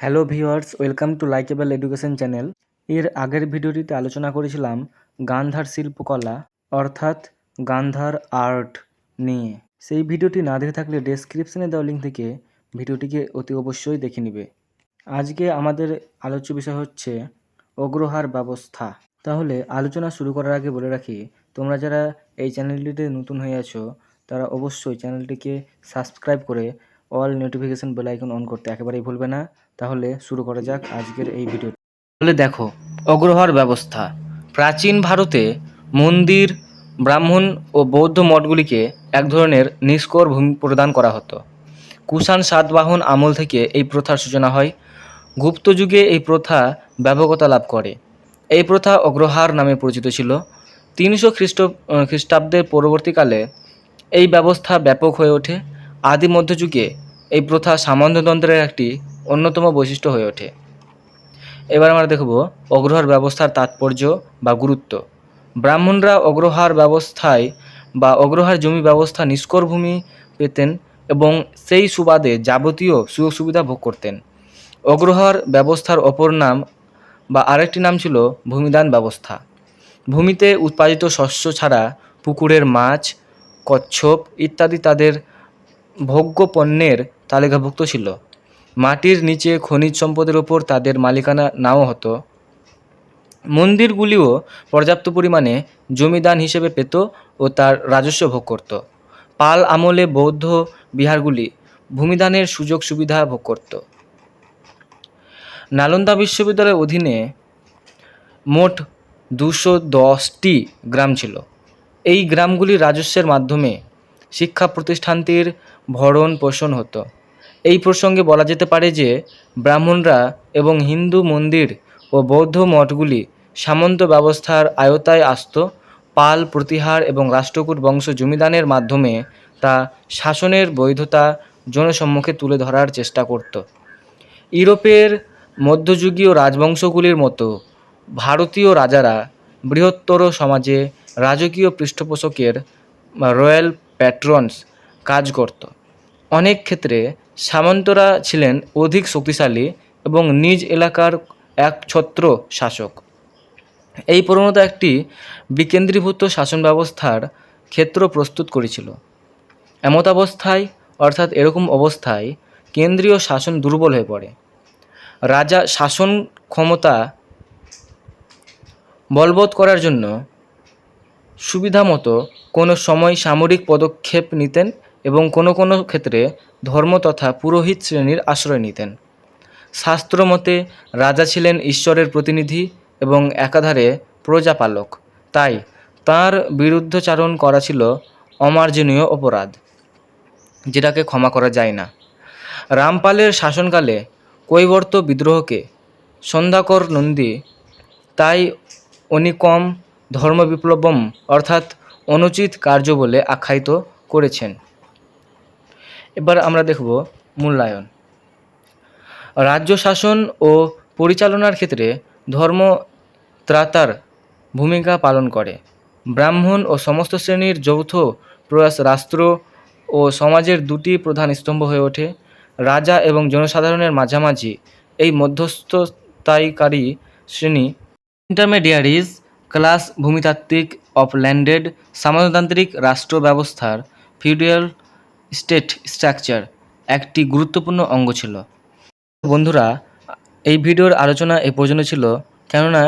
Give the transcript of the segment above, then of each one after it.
Hello viewers, welcome to likeable education channel. এর আগের ভিডিওটিতে আলোচনা করেছিলাম গান্ধার শিল্পকলা, অর্থাৎ গান্ধার আর্ট নিয়ে। সেই ভিডিওটি না দেখে থাকলে ডেসক্রিপশনে দেওয়া লিঙ্ক থেকে ভিডিওটিকে অতি অবশ্যই দেখে নিবে। আজকে আমাদের আলোচ্য বিষয় হচ্ছে অগ্রহার ব্যবস্থা। তাহলে আলোচনা শুরু করার আগে বলে রাখি, তোমরা যারা এই চ্যানেলটিতে নতুন হয়ে আছো, তারা অবশ্যই চ্যানেলটিকে সাবস্ক্রাইব করে all notification bell icon on করতে একেবারেই ভুলবে না। তাহলে শুরু করা যাক আজকের এই ভিডিও তাহলে দেখো অগ্রহার ব্যবস্থা। প্রাচীন ভারতে মন্দির, ব্রাহ্মণ ও বৌদ্ধ মঠগুলিকে এক ধরনের নিষ্কর ভূমি প্রদান করা হতো। কুষাণ সাতবাহন আমল থেকে এই প্রথার সূচনা হয়। গুপ্ত যুগে এই প্রথা ব্যাপকতা লাভ করে। এই প্রথা অগ্রহার নামে পরিচিত ছিল। তিনশো খ্রিস্ট, খ্রিস্টাব্দের পরবর্তীকালে এই ব্যবস্থা ব্যাপক হয়ে ওঠে। আদি মধ্যযুগে এই প্রথা সামন্ততন্ত্রের একটি অন্যতম বৈশিষ্ট্য হয়ে ওঠে। এবার আমরা দেখব অগ্রহার ব্যবস্থার তাৎপর্য বা গুরুত্ব। ব্রাহ্মণরা অগ্রহার ব্যবস্থায় বা অগ্রহার জমি ব্যবস্থা নিষ্কর ভূমি পেতেন এবং সেই সুবাদে যাবতীয় সুযোগ সুবিধা ভোগ করতেন। অগ্রহার ব্যবস্থার অপর নাম বা আরেকটি নাম ছিল ভূমিদান ব্যবস্থা। ভূমিতে উৎপাদিত শস্য ছাড়া পুকুরের মাছ, কচ্ছপ ইত্যাদি তাদের ভোগ্য পণ্যের তালিকাভুক্ত ছিল। মাটির নিচে খনিজ সম্পদের ওপর তাদের মালিকানা নাও হতো। মন্দিরগুলিও পর্যাপ্ত পরিমাণে জমিদান হিসেবে পেত ও তার রাজস্ব ভোগ করত। পাল আমলে বৌদ্ধ বিহারগুলি ভূমিদানের সুযোগ সুবিধা ভোগ করত। নালন্দা বিশ্ববিদ্যালয়ের অধীনে মোট দুশো দশটি গ্রাম ছিল। এই গ্রামগুলি রাজস্বের মাধ্যমে শিক্ষা প্রতিষ্ঠানটির ভরণ পোষণ হতো। এই প্রসঙ্গে বলা যেতে পারে যে, ব্রাহ্মণরা এবং হিন্দু মন্দির ও বৌদ্ধ মঠগুলি সামন্ত ব্যবস্থার আয়তায় আসত। পাল, প্রতিহার এবং রাষ্ট্রকূট বংশ জমিদানের মাধ্যমে তা শাসনের বৈধতা জনসম্মুখে তুলে ধরার চেষ্টা করত। ইউরোপের মধ্যযুগীয় রাজবংশগুলির মতো ভারতীয় রাজারা বৃহত্তর সমাজে রাজকীয় পৃষ্ঠপোষকের রয়্যাল প্যাট্রনস কাজ করত। অনেক ক্ষেত্রে সামন্তরা ছিলেন অধিক শক্তিশালী এবং নিজ এলাকার একছত্র শাসক। এই প্রবণতা একটি বিকেন্দ্রীভূত শাসন ব্যবস্থার ক্ষেত্র প্রস্তুত করেছিল। এমতাবস্থায় অর্থাৎ এরকম অবস্থায়, কেন্দ্রীয় শাসন দুর্বল হয়ে পড়ে। রাজা শাসন ক্ষমতা বলবৎ করার জন্য সুবিধামতো কোনো সময় সামরিক পদক্ষেপ নিতেন এবং কোনো কোনো ক্ষেত্রে ধর্ম তথা পুরোহিত শ্রেণির আশ্রয় নিতেন। শাস্ত্রমতে রাজা ছিলেন ঈশ্বরের প্রতিনিধি এবং একাধারে প্রজাপালক। তাই তার বিরুদ্ধচারণ করা ছিল অমার্জনীয় অপরাধ, যেটাকে ক্ষমা করা যায় না। রামপালের শাসনকালে কৈবর্ত বিদ্রোহকে সন্ধ্যাকর নন্দী, তাই অনিকম ধর্মবিপ্লবম, অর্থাৎ অনুচিত কার্য বলে আখ্যায়িত করেছেন। এবার আমরা দেখব মূল্যায়ন। রাজ্য শাসন ও পরিচালনার ক্ষেত্রে ধর্ম ত্রাতার ভূমিকা পালন করে। ব্রাহ্মণ ও সমস্ত শ্রেণির যৌথ প্রয়াস রাষ্ট্র ও সমাজের দুটি প্রধান স্তম্ভ হয়ে ওঠে। রাজা এবং জনসাধারণের মাঝামাঝি এই মধ্যস্থতাইকারী শ্রেণি। ইন্টারমিডিয়ারিজ ক্লাস ভূমিতাত্ত্বিক অফ ল্যান্ডেড সামন্ততান্ত্রিক রাষ্ট্র ব্যবস্থার ফিউডিয়াল স্টেট স্ট্রাকচার একটি গুরুত্বপূর্ণ অঙ্গ ছিল। বন্ধুরা, এই ভিডিওর আলোচনা এ পর্যন্ত ছিল, কেননা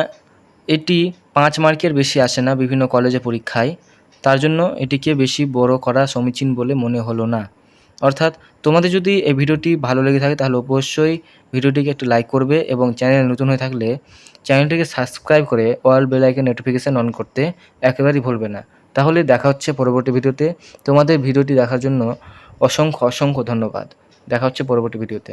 এটি পাঁচ মার্কের বেশি আসে না বিভিন্ন কলেজে পরীক্ষায়, তার জন্য এটিকে বেশি বড় করা সমীচীন বলে মনে হলো না। অর্থাৎ তোমাদের যদি এই ভিডিওটি ভালো লেগে থাকে তাহলে অবশ্যই ভিডিওটিকে একটু লাইক করবে এবং চ্যানেল নতুন হয়ে থাকলে চ্যানেলটিকে সাবস্ক্রাইব করে অল বেলাইকে নোটিফিকেশান অন করতে একেবারেই ভুলবে না। তাহলে দেখা হচ্ছে পরবর্তী ভিডিওতে। তোমাদের ভিডিওটি দেখার জন্য অসংখ্য অসংখ্য ধন্যবাদ। দেখা হচ্ছে পরবর্তী ভিডিওতে।